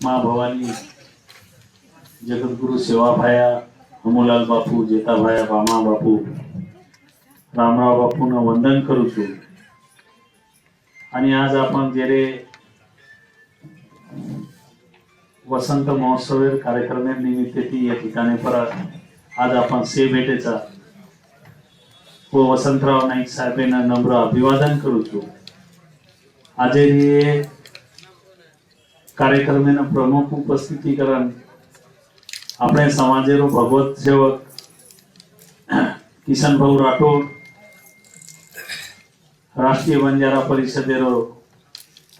मा भवानी જગતગુરુ સેવાભાયા અમુલાલ બાપુ જેતાભાયા બામા બાપુ રામરાવ બાપુનું વંદન કરું છું आणि आज आपण જ્યારે वसंत महोत्सव कार्यक्रम निमित्त या ठिकाणी परत आज आपण से भेटेचा व वसंतराव नाईक साहेबांना नम्र अभिवादन करू છું આજે એ કાર્યક્રમના પ્રમુખ ઉપસ્થિતિ કરન આપણે સમાજેરો ભગવત સેવક કિશનભાઉ રાઠોડ રાષ્ટ્રીય બંજારા પરિષદેરો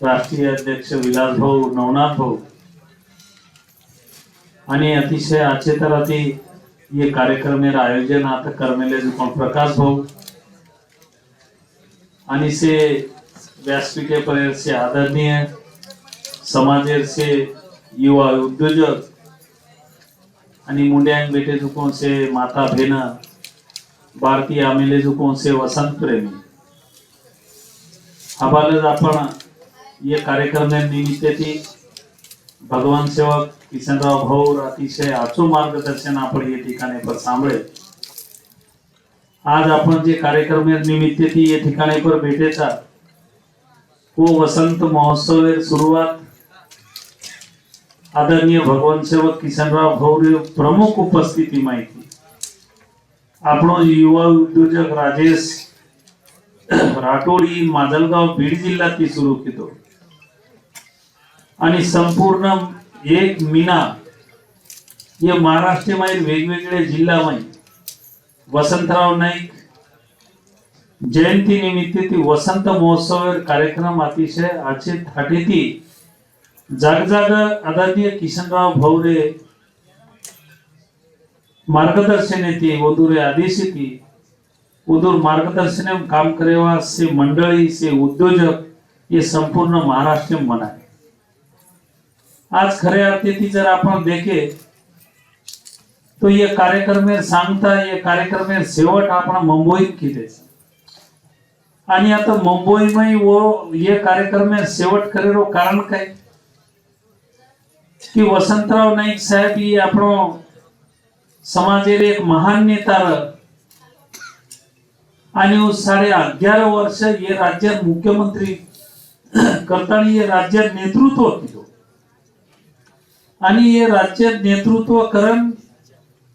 રાષ્ટ્रीय अध्यक्ष વિલાસભાઉ નવનાથભાઉ आणि अतिशय आचेतराती हे कार्यक्रम आयोजन आता करमेले पण प्रकाश भाऊ आणि से व्यासपीठे पर्यंत आदरणीय समाजाचे युवा उद्योजक आणि मुंड्यांग बेटे चुकून से माता भेना भारतीय आमेले चुकून से वसंत प्रेमी. हबालच आपण ये कार्यक्रम निमित्ताची भगवान सेवक किशनराव भाऊर अतिशय अचूक मार्गदर्शन आपण या ठिकाणी पर सांभळे आज आपण जे कार्यक्रम निमित्ताची या ठिकाणी पर भेटेचा वो वसंत महोत्सव सुरुवात आदरणीय भगवान सेवक किशनराव भाऊ प्रमुख उपस्थिती माहिती આપણો युवा उद्योजक राजेश राठोडी माजलगाव बीड जिल्ह्यात सुरू केलो आणि संपूर्ण एक मीना हे महाराष्ट्रामध्ये वेगवेगळे जिल्ह्यामध्ये वसंतराव नाईक जयंती निमित्त ती वसंत महोत्सव कार्यक्रम अतिशय आचे थाटेती जाग जाग आदरणीय किशनराव भवरे मार्गदर्शन येते वधुरे आदेश येते. उदूर मार्गदर्शन काम करेवा से मंडळी से उद्योजक हे संपूर्ण महाराष्ट्र बनाए आज खऱ्या अर्थी जर आपण देखे तो ये कार्यक्रम सांगता ये कार्यक्रम शेवट आपण मुंबईत केले. आणि आता मुंबईमय वो ये कार्यक्रमे शेवट करेलो कारण काय? की वसंतराव नाईक साहेब ही આપણો સમાજેર એક મહાન નેતા રહ. आणि वो साडे अग्यार वर्ष ये राज्यात मुख्यमंत्री करताना ये राज्यात नेतृत्व केलं आणि ये राज्यात नेतृत्व करण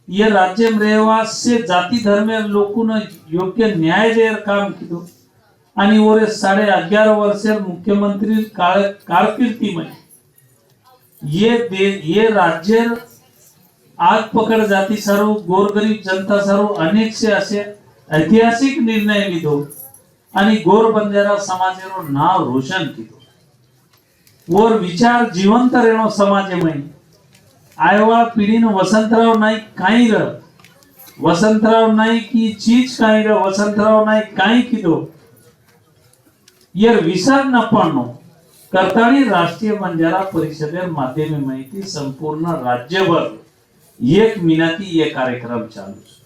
ये राज्य રહેવાસે जाती धर्म लोकून योग्य न्याय देर काम केलं आणि ओरे साडे अग्यार वर्ष मुख्यमंत्री काळ कारकिर्दीमध्ये ये दे ये राज्य आग पकड जाती सारू गोरगरीब जनता सारू अनेकशे असे ऐतिहासिक निर्णय લીધો आणि गोर बंजारा समाजेरो नाव रोशन केलं वर विचार जिवंत રહેણો समाजमय आयवा पिढीनं वसंतराव नाईक काही र वसंतराव नाईक ही चीज काही र वसंतराव नाईक काही किदो यर विसर न पाडणो करताळी राष्ट्रीय बंजारा परिषदेर माध्यमे माहिती संपूर्ण राज्यभर एक मिनाती ये कार्यक्रम चालू છે.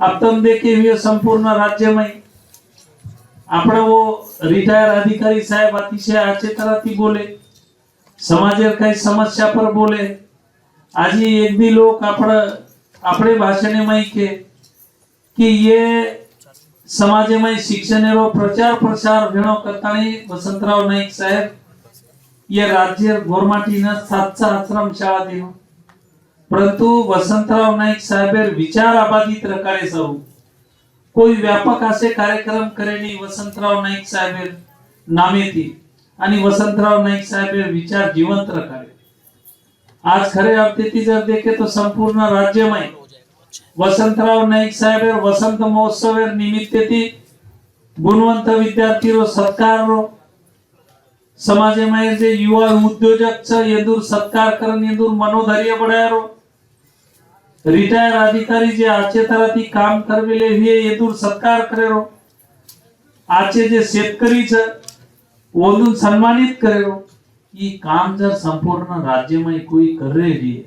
अब तुम देखे हुए संपूर्ण राज्य में આપણે वो रिटायर अधिकारी साहेब अतिशय अच्छे तरह थी बोले समाजेर काही समस्या पर बोले आज एक भी लोग आपण આપણે भाषणे में के कि ये समाजमय शिक्षणेरो प्रचार प्रसार घेणो करतानी वसंतराव नाईक साहेब ये राज्य गोरमाटी गोरमाटीनं सातचा आश्रम शाळा दियो परंतु वसंतराव नाईक साहेब विचार आबादी प्रकारे सरू कोई व्यापक असे कार्यक्रम करेनी वसंतराव नाईक साहेब नामेती आणि वसंतराव नाईक साहेब विचार जिवंत रकारे आज खरे अर्थेती जर देखे तो संपूर्ण राज्य में वसंतराव नाईक साहेब वसंत महोत्सव निमित्त ती गुणवंत विद्यार्थी रो सत्कार रो समाजमय जे युवा उद्योजक छ येदूर सत्कार करन येदूर मनोधैर्य बढायरो। रिटायर अधिकारी जे आचे तराती काम करविले हुए येदूर सत्कार करेरो। आचे जे शेतकरी छ ओदून सन्मानित करेरो। ई काम जर संपूर्ण राज्य में कोई कर रहे भी है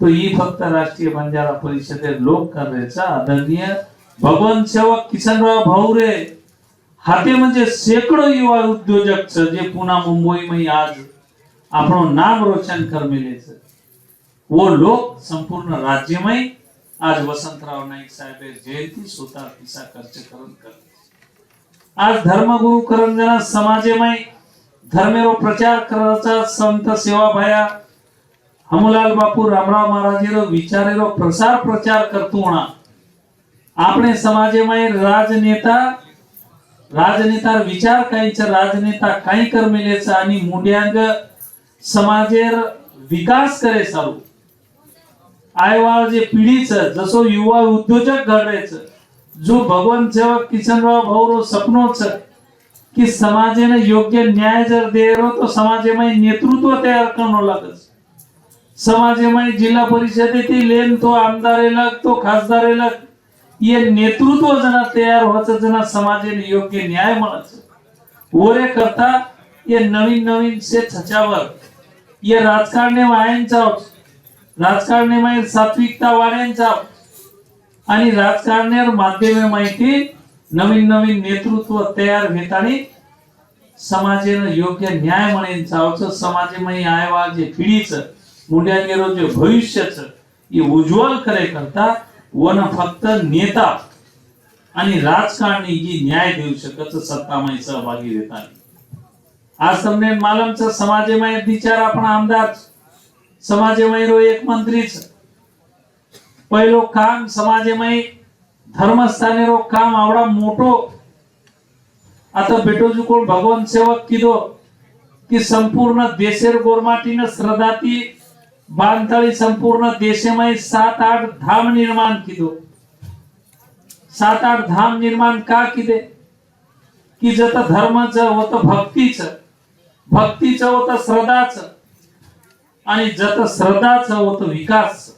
तो ई फक्त राष्ट्रीय बंजारा परिषदे लोक कर रहे छ आदरणीय भगवान सेवक किशनराव भाऊरे हाते म्हणजे शेकडो युवा उद्योजक छ जे पुन्हा मुंबई में आज આપણું નામ રોશન કરમેલે છે वो लोक संपूर्ण राज्यमय आज वसंतराव नाईक साहेब जयंती स्वतः पिसा खर्च करून करते आज धर्मगुरु करंजना समाजमय धर्मेरो प्रचार करायचा संत सेवाभाया हमलाल बापू रामराव महाराजेरो विचारेरो प्रसार प्रचार करतो म्हणा આપણે સમાજમાં રાજનેતા राजनेता विचार कांयच्या राजनेता कांय कर्मेलेच आनी मुंड्यांक समाजेर विकास करे चालू. आयवाळ जे पिढीच जसो युवा उद्योजक घडेच जो भगवंत सेवक किशनराव भाऊरो सपनोच की समाजेने योग्य न्याय जर दे तो समाजेमय नेतृत्व तयार करणं लागत समाजेमय जिल्हा परिषदेतील लेन तो आमदारे लग तो खासदार लग ये नेतृत्व जना तयार व्हायचं जना समाजेने योग्य न्याय म्हणायचं. ओरे करता ये नवीन नवीन से छचावर. ये राजकारणी वायांचा राजकारणी राजकारणे सात्विकता वाड्यांचा आणि राजकारण्यावर माध्यमे माहिती नवीन नवीन नेतृत्व तयार घेतानी समाजेनं योग्य न्याय म्हणेन चावचं समाजेमध्ये म्हणजे आयवा जे पिढीचं मुंड्यांगेरो जे भविष्याचं हे उज्ज्वल करे करता वन फक्त नेता आणि राजकारणी जी न्याय देऊ शकत सत्तामय सहभागी देताना आज તમને मालमचं समाजेमय विचार आपण आमदार समाजेमय रो एक मंत्रीच पहिलो काम समाजेमय धर्मस्थाने रो काम आवडा मोठो आता बेटोजी कोण भगवान सेवक किदो की संपूर्ण देशेर गोरमाटीनं श्रद्धाती बांधतळी संपूर्ण देशमय सात आठ धाम निर्माण किदो. सात आठ धाम निर्माण का किदे? की जत धर्माचं होतं भक्तीच. भक्तीच होत श्रद्धाच. आणि जत श्रद्धाचं होतं विकास.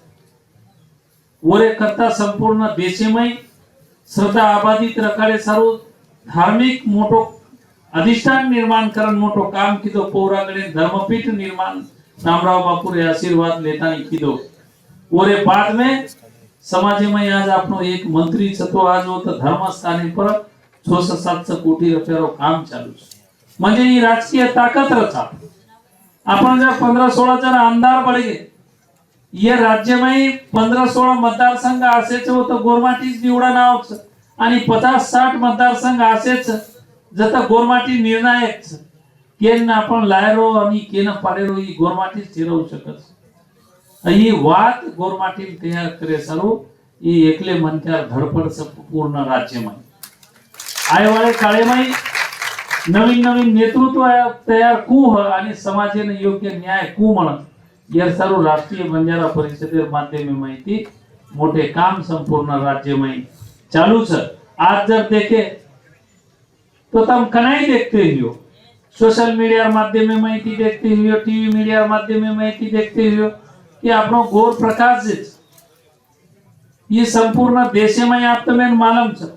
ओरे करता संपूर्ण देशमय श्रद्धा आबादित रकाडे सर्व धार्मिक मोठो अधिष्ठान निर्माण करण मोठो काम किदो? पौराकडे धर्मपीठ निर्माण रामराव बापूर हे आशीर्वाद लेतानी किदो ओरे बाद में समाजेमय आज આપણો એક મંત્રી છતો આજ હોત ધર્મસ્થાને પર છસો સાતસો કોટી રૂપિયાનો કામ ચાલુ છે म्हणजे ही राजकीय ताकद रचा आपण जर पंधरा सोळा जण आमदार बळगे ये राज्यमय पंधरा सोळा मतदारसंघ असेच होतं गोरमाटीच निवडा नावच आणि पचास साठ मतदारसंघ असेच जत गोरमाटी निर्णायक केन आपण लायरो आणि केन पाडेरो ही गोरमाटीच ठरवू शकत. ही वाद गोरमाटी तयार करे सर्व ही एकले मनक्यार धडपड पूर्ण राज्यमय आयवाळे काळेमाई नवीन नवीन नेतृत्व तयार कुह आणि समाजेने योग्य न्याय कु म्हणत. या सर्व राष्ट्रीय बंजारा परिषदेर माध्यमे माहिती मोठे काम संपूर्ण राज्यमय चालू छ आज जर देखे तो तम कनाई देखते हो સોશિયલ મીડિયાર માધ્યમે માહિતી દેખતી હોય ટીવી મીડિયાર માધ્યમે માહિતી દેખતી હોય એ આપણો ઘોર પ્રકાશ છે એ સંપૂર્ણ દેશેમાં આપ તમે માલમ છે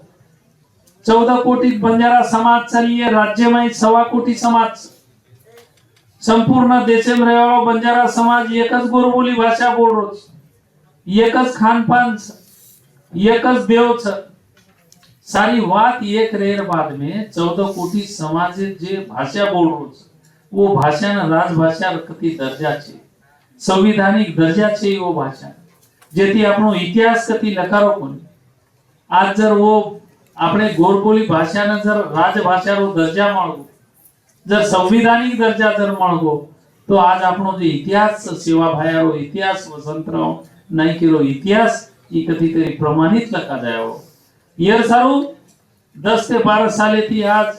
ચૌદ કોટી બંજારા સમાજ છે એ રાજ્યમાં સવા કોટી સમાજ છે સંપૂર્ણ દેશેમાં રહેવાળો બંજારા સમાજ એક જ ગોરબોલી ભાષા બોલ રહ્યો છે એક જ ખાનપાન છે એક જ દેવ છે सारी बात एक रेर बाद में चौदह कोटी समाज जे भाषा बोल રહ્યો છે वो भाषा ना राजभाषा कति दर्जा છે સંવિધાનિક દર્જા છે એવો ભાષા જેથી આપણો ઇતિહાસ કતિ લખારો કોની આજ જર वो આપણે ગોરબોલી ભાષાને જર રાજભાષાનો દર્જા મળવો જર સંવિધાનિક દર્જા જર મળવો તો આજ આપણો જે ઇતિહાસ છે, સેવાભાયારો ઇતિહાસ વસંતરાવ નાયકેરો ઇતિહાસ એ કથી કરી પ્રમાણિત લખા જાયો येर सारू दस ते बारा साले ती आज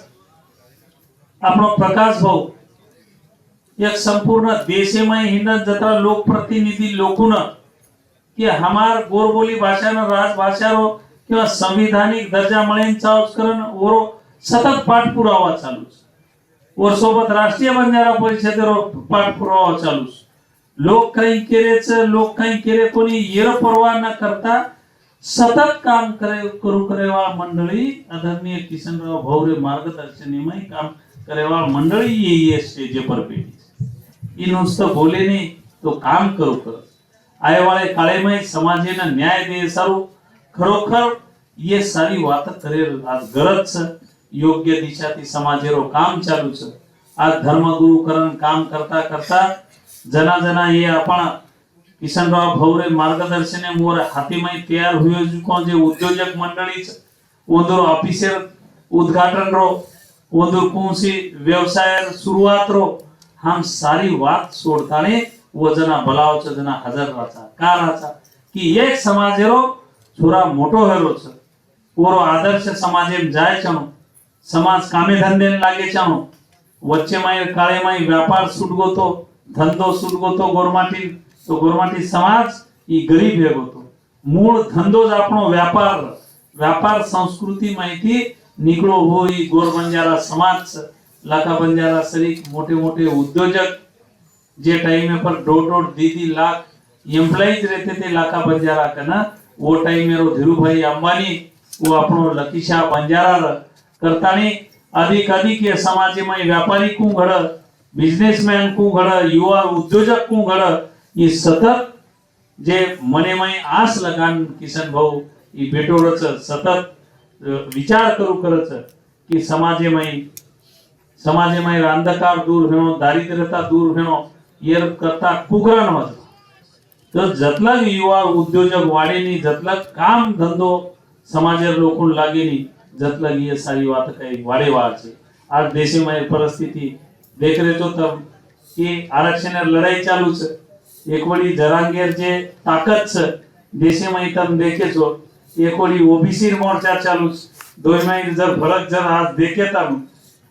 आपण प्रकाश भाऊ एक संपूर्ण देशेमय हिंदन जत्रा लोकप्रतिनिधी लोकून कि हमार गोरबोली भाषानं राजभाषा रो किंवा संविधानिक दर्जा मळेंचा उपकरण ओरो सतत पाठपुरावा चालू ओर सोबत राष्ट्रीय बंजारा परिषद पाठपुरावा चालू लोक काही केले लोक काही केले कोणी येर परवा न करता सतत काम करे करू करेवा मंडळी आदरणीय किशनराव भवरे मार्गदर्शनीमय काम करेवा मंडळी येईसचे जे परपेटी ही नुसतं बोले नाही तो काम करू करत आयवाळे काळेमय समाजेनं न्याय दे सारू. खरोखर ये सारी वात करे आज गरज. योग्य दिशा ती समाजेरो काम चालूच. आज धर्मगुरु करण काम करता करता जना जना हे आपण आपण किशनराव भवरे मार्गदर्शने मोर हाथीमाई तैयार हुए जुको जे उद्योजक मंडळी ಒಂದೂರು ಆಫೀಸರ್ उद्घाटन रो ಒಂದೂರು कौनसी व्यवसाय सुरुवात रो हम सारी बात सोडताने व जना बलावच जना हजर राहता का राहता की एक समाजेरो छोरा मोठो हेलो छ ओरो आदर्श समाजेम जाय छनो समाज कामे धंधे लागे छनो वच्चे माई काळे माई व्यापार सुटगो तो धंदो सुटगो तो गोरमाटी तो गोरमाटी समाज ई गरीब हे गोतो मूळ धंदो જ આપણો व्यापार व्यापार संस्कृती माहिती निघलो हो ई गोर बंजारा समाज लाखा बंजारा सरी मोठे मोठे उद्योजक जे टाइम पर दो दो दी दी लाख एम्प्लॉइज रहते थे लाखा बंजारा का ना वो टाइम में रो धीरू भाई अंबानी वो अपनो लकीशा बंजारा र करतानी अधिक अधिक ये समाजमय व्यापारी कू घड बिझनेसमॅन कू घड युवा उद्योजक कू घड ही सतत जे मनेमय आस लगान किसन भाऊ ही भेटोरच सतत अ, विचार करू करच की समाजेमय समाजेमय अंधकार दूर भेणो दारिद्र्यता दूर भेणो येर करता कुकरान वाजवा तर जतलग युवा उद्योजक वाढेनी जतलग काम धंदो समाजेर लोकून लागेनी जतलग ये सारी बात काही वाढेवा છે આ દેશમાં પરિસ્થિતિ દેખ રહે છો તમ કે આરક્ષણ લડાઈ ચાલુ છે एकोणी जरांगेर जे ताकत देशे तम देखेचो एकोणी ओबीसीर मोर्चा चालू दोन महिने जर फरक जर आज देखे देखेताम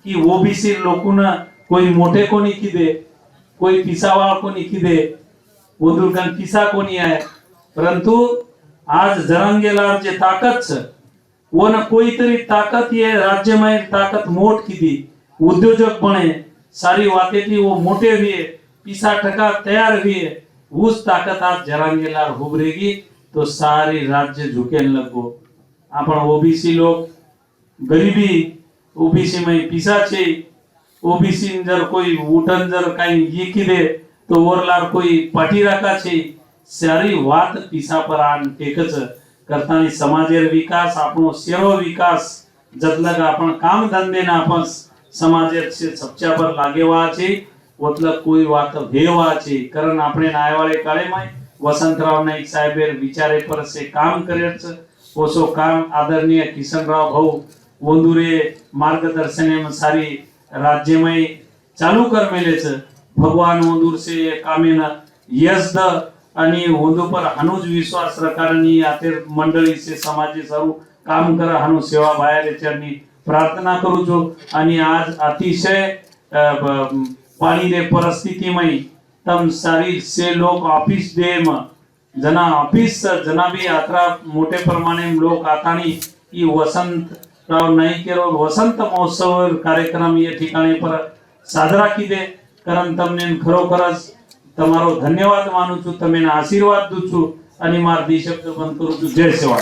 की ओबीसी लोकून कोई मोठे कोणी किदे कोई पिसावाळ कोणी किदे ओदुरकन पिसा कोणी आहे? परंतु आज जरांगेलार जे ताकत वो ना कोई तरी ताकत ये राज्य में ताकत मोट की दी उद्योजक बने सारी वाते थी वो मोटे हुए पिसा टका तैयार हुए उस ताकत आज आप जरांगीलाल घुबरेगी तो सारी राज्य झुके लगो. अपन ओबीसी लोग गरीबी ओबीसी में पिसा छे ओबीसी जर कोई उठन जर कहीं ये की दे तो और लार कोई पटी रखा छे सारी वात पिसा पर आन आण एकच करतानी समाजेर विकास आपणो सेवा विकास जतलग अपन काम धंधे ना आपण से सबच्या पर लागेवा वाचे. ઓતલક કોઈ વાત વેવા છે કારણ આપણે નાયવાળે કાળેમાં વસંતરાવ નાઈક સાહેબે વિચારે પર છે કામ કરેલ છે ઓછો કામ આદરણીય કિશનરાવ ભાઉ ઓંદુરે માર્ગદર્શન એમ સારી રાજ્યમાં ચાલુ કરમેલે છે ભગવાન ઓંદુર છે એ કામેન યશ ધ અને ઓંદુ પર હનુજ વિશ્વાસ રકારની આતેર મંડળી છે સમાજે સારું કામ કરે હનુ સેવા ભાયા રેચરની પ્રાર્થના કરું છું અને આજ અતિશય પાણીને ಪರಿಸ್ಥಿತಿಮಯ તમ શરીર સે લોગ ઓફિસ ડે માં જના ઓફિસ જના ભી યાત્રા મોટે પ્રમાણે લોગ આતાની ઈ વસંત રાવ નહીં કેરો. વસંત મહોત્સવ કાર્યક્રમ એ ઠેકાણે પર કી દે. કરમ તમને ખરોખર તમારો ધન્યવાદ માનું છું. તમને આશીર્વાદ દઉં છું. અને મારા શબ્દ બંધ કરું છું. જય સેવા